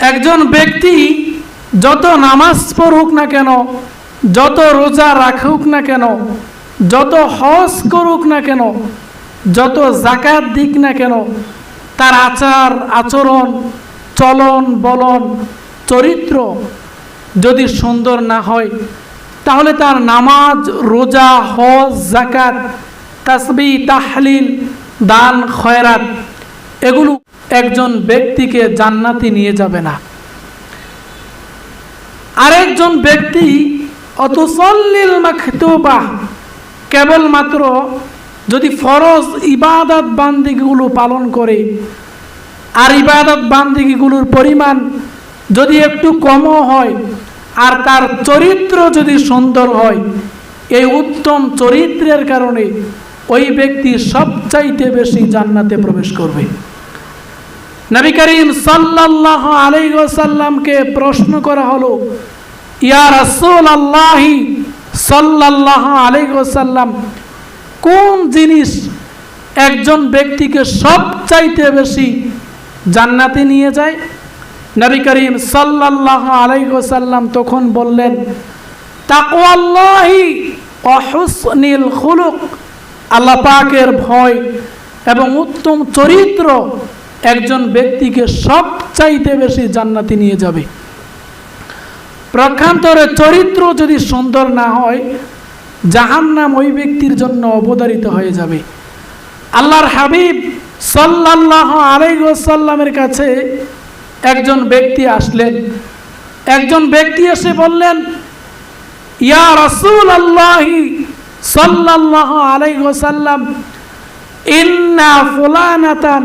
একজন ব্যক্তি যত নামাজ পড়ুক না কেন, যত রোজা রাখুক না কেন, যত হজ করুক না কেন, যত জাকাত দিক না কেন, তার আচার, আচরণ, চলন, বলন, চরিত্র যদি সুন্দর না হয়, তাহলে তার নামাজ, রোজা, হজ জাকাত তাসবি, তাহলিল, দান, খয়রাত, এগুলো একজন ব্যক্তিকে জান্নাতি নিয়ে যাবে না। আরেকজন ব্যক্তি, অতুসল্লিল মাকতুবা কেবলমাত্র যদি ফরজ ইবাদত বান্দিগুলো পালন করে, আর ইবাদত বান্দিগুলোর পরিমাণ যদি একটু কমও হয়, আর তার চরিত্র যদি সুন্দর হয়, এই উত্তম চরিত্রের কারণে ওই ব্যক্তি সবচাইতে বেশি জান্নাতে প্রবেশ করবে। নবী করিম সাল্লাহ আলাইসাল্লামকে প্রশ্ন করা হলো, ইয়া রাসূল আল্লাহি সাল্লাহ আলাইসাল্লাম কোন জিনিস একজন ব্যক্তিকে সবচাইতে বেশি জান্নাতে নিয়ে যায়? নবী করিম সাল্লাহ আলাইসাল্লাম তখন বললেন, তাকওয়াল্লাহি অহুসনিল খুলুক। আল্লাহ পাকের ভয় এবং উত্তম চরিত্র একজন ব্যক্তিকে সবচাইতে বেশি জান্নাতি নিয়ে যাবে। প্রক্ষান্তরে চরিত্র যদি সুন্দর না হয়, জাহান্নাম ওই ব্যক্তির জন্য অবদারিত হয়ে যাবে। আল্লাহর হাবিব সাল্লাহ আলাইসাল্লামের কাছে একজন ব্যক্তি আসলেন। একজন ব্যক্তি এসে বললেন, ইয়া রাসূল আল্লাহি সাল্লাল্লাহু আলাইহি ওয়াসাল্লাম, ইন্না ফুলানাতান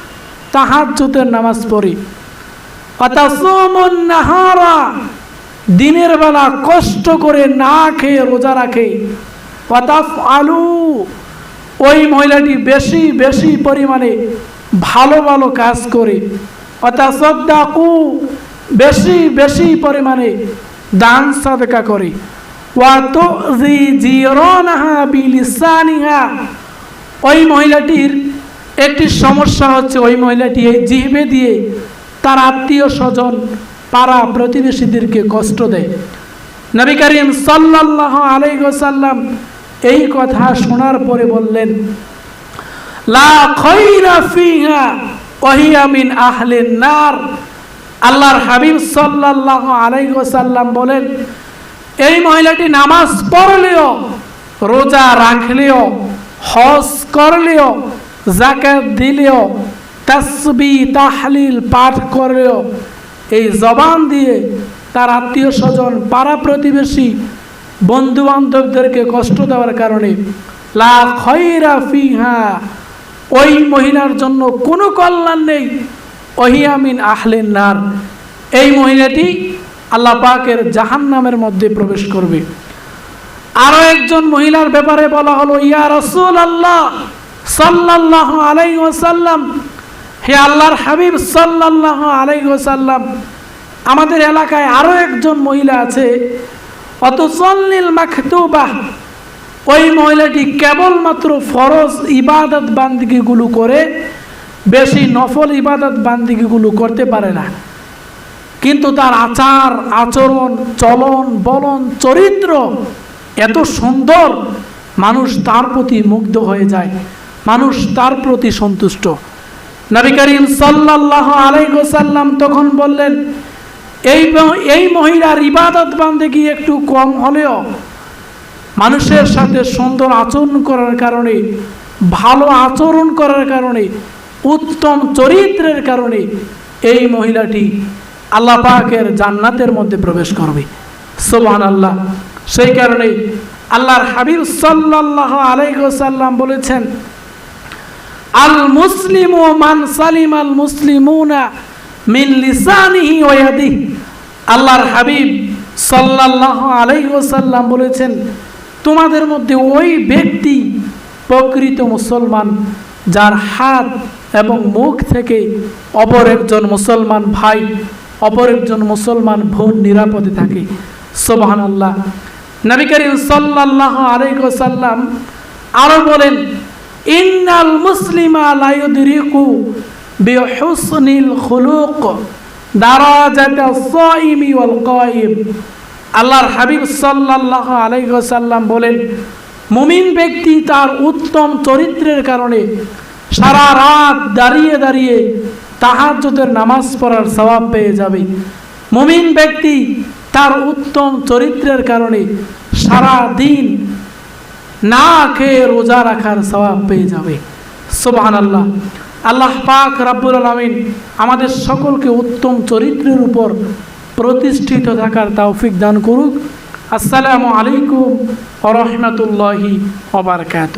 তাহাজ্জুদের নামাজ পড়ে। নাহারা দিনের বেলা কষ্ট করে না খেয়ে রোজা রাখে। আলু ওই মহিলাটি বেশি বেশি পরিমাণে ভালো ভালো কাজ করে। অতাসদ্দাকু, বেশি বেশি পরিমাণে দান সাদকা করে। ওই মহিলাটির একটি সমস্যা হচ্ছে ওই মহিলাটি এই জিহবে দিয়ে তার আত্মীয় স্বজন, পাড়া প্রতিবেশীদেরকে কষ্ট দেয়। নবী করিম সাল্লাহ আলাইসাল্লাম এই কথা শোনার পরে বললেন, লা খৈরা ফিহা ওহিয়ামিন আহলেন নার। আল্লাহর হাবিব সাল্লাহ আলাইসাল্লাম বলেন, এই মহিলাটি নামাজ পড়লেও, রোজা রাখলেও, হজ করলেও জাকাত দিলেও, তসবি, তাহলিল পাঠ করলেও, এই জবান দিয়ে তার আত্মীয় স্বজন, পাড়া প্রতিবেশী বন্ধু বান্ধবদেরকে কষ্ট দেওয়ার কারণে, লা খৈরা ফিহা, ওই মহিলার জন্য কোনো কল্যাণ নেই। ওহিয়ামিন আহলেন নার। এই মহিলাটি আল্লাহ পাকের জাহান নামের মধ্যে প্রবেশ করবে। আরও একজন মহিলার ব্যাপারে বলা হলো, ইয়া রসুল আল্লাহ সাল্লাহ আলাই ওসাল্লাম হে আল্লাহর হাবিব সাল্লাহ আলাই ওসাল্লাম আমাদের এলাকায় আরও একজন মহিলা আছে। অত সল্লিল মাখতুবাহ ওই মহিলাটি কেবলমাত্র ফরজ ইবাদত বান্দিগিগুলো করে, বেশি নফল ইবাদত বান্দিগিগুলো করতে পারে না। কিন্তু তার আচার, আচরণ, চলন, বলন, চরিত্র এত সুন্দর, মানুষ তার প্রতি মুগ্ধ হয়ে যায়। মানুষ তার প্রতি সন্তুষ্ট। নবী করিম সাল্লাহ আলাইসাল্লাম তখন বললেন, এই এই মহিলার ইবাদত বান্দেগি একটু কম হলেও মানুষের সাথে সুন্দর আচরণ করার কারণে, ভালো আচরণ করার কারণে, উত্তম চরিত্রের কারণে এই মহিলাটি আল্লাহ পাকের জান্নাতের মধ্যে প্রবেশ করবে। সোহান আল্লাহ সেই কারণে আল্লাহর হাবিব সাল্লাহ আলাইসাল্লাম বলেছেন আল মুসলিম মান সালিম আল মুসলিমুনা মিন লিসানিহি ওয়াদিহি আল্লাহর হাবিব সাল্লাহ আলাইসাল্লাম বলেছেন, তোমাদের মধ্যে ওই ব্যক্তি প্রকৃত মুসলমান যার হাত এবং মুখ থেকে অপর একজন মুসলমান ভাই, অপর একজন মুসলমান বোন নিরাপদে থাকে। সোবাহান আল্লাহ নবী সাল্লাহ আলাইসাল্লাম আরও বলেন ইন্নাল মুসলিমা লায়ুদরিকু বিহুসনিল খুলুক দারাজাতা সাইমি ওয়াল কাইম। আল্লাহর হাবিব সাল্লাহ আলাইসাল্লাম বলেন, মুমিন ব্যক্তি তার উত্তম চরিত্রের কারণে সারা রাত দাঁড়িয়ে দাঁড়িয়ে তাহাজ্জুদের নামাজ পড়ার স্বভাব পেয়ে যাবে। মুমিন ব্যক্তি তার উত্তম চরিত্রের কারণে সারা দিন না খেয়ে রোজা রাখার স্বভাব পেয়ে যাবে। সোবাহান আল্লাহ আল্লাহ পাক রাব্বুল আলমিন আমাদের সকলকে উত্তম চরিত্রের উপর প্রতিষ্ঠিত থাকার তৌফিক দান করুক। আসসালামু আলাইকুম রহমতুল্লাহি ওবরকাত